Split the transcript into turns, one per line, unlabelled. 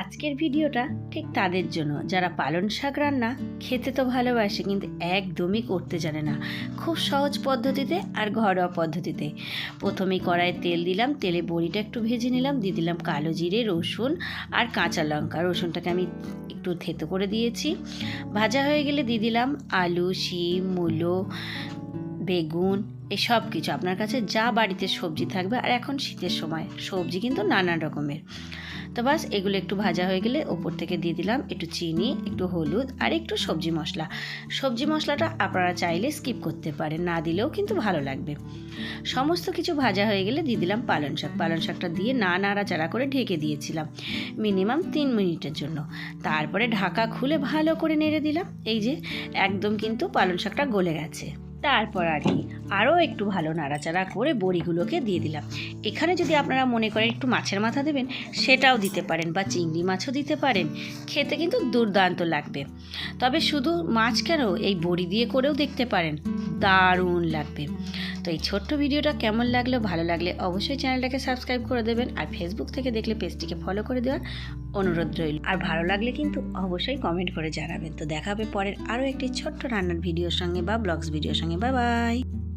আজকের ভিডিওটা ঠিক তাদের জন্য। যারা পালন শাক রান্না খেতে তো ভালোবাসে, কিন্তু একদমই করতে জানে না। খুব সহজ পদ্ধতিতে আর ঘরোয়া পদ্ধতিতে। প্রথমেই কড়াইয়ে তেল দিলাম, তেলে বড়িটা একটু ভেজে নিলাম, দিয়ে দিলাম কালো জিরে, রসুন আর কাঁচা লঙ্কা। রসুনটাকে আমি একটু থেতো করে দিয়েছি। ভাজা হয়ে গেলে দিয়ে দিলাম আলু, শিম, মূলো, বেগুন, এই সব কিছু। আপনার কাছে যা বাড়িতে সবজি থাকবে, আর এখন শীতের সময় সবজি কিন্তু নানান রকমের। তো বাস, এগুলো একটু ভাজা হয়ে গেলে ওপর থেকে দিয়ে দিলাম একটু চিনি, একটু হলুদ আর একটু সবজি মশলা। সবজি মশলাটা আপনারা চাইলে স্কিপ করতে পারেন, না দিলেও কিন্তু ভালো লাগবে। সমস্ত কিছু ভাজা হয়ে গেলে দিয়ে দিলাম পালং শাক। পালং শাকটা দিয়ে না নাড়াচাড়া করে ঢেকে দিয়েছিলাম মিনিমাম তিন মিনিটের জন্য। তারপরে ঢাকা খুলে ভালো করে নেড়ে দিলাম। এই যে, একদম কিন্তু পালং শাকটা গলে গেছে। তারপর আর কি আরও একটু ভালো নাড়াচাড়া করে বড়িগুলোকে দিয়ে দিলাম। এখানে যদি আপনারা মনে করেন একটু মাছের মাথা দেবেন, সেটাও দিতে পারেন বা চিংড়ি মাছও দিতে পারেন। খেতে কিন্তু দুর্দান্ত লাগবে। তবে শুধু মাছ কেন, এই বড়ি দিয়ে করেও দেখতে পারেন। দারুণ লাগবে। তো এই ছোট্ট ভিডিওটা কেমন লাগল, ভালো লাগলে অবশ্যই চ্যানেলটাকে সাবস্ক্রাইব করে দেবেন আর ফেসবুক থেকে দেখলে পেজটিকে ফলো করে দেওয়ার অনুরোধ রইল। আর ভালো লাগলে কিন্তু অবশ্যই কমেন্ট করে জানাবেন। তো দেখা হবে পরের আরও একটি ছোট্ট রান্নার ভিডিওর সঙ্গে বা ব্লগস ভিডিওর সঙ্গে। Bye bye!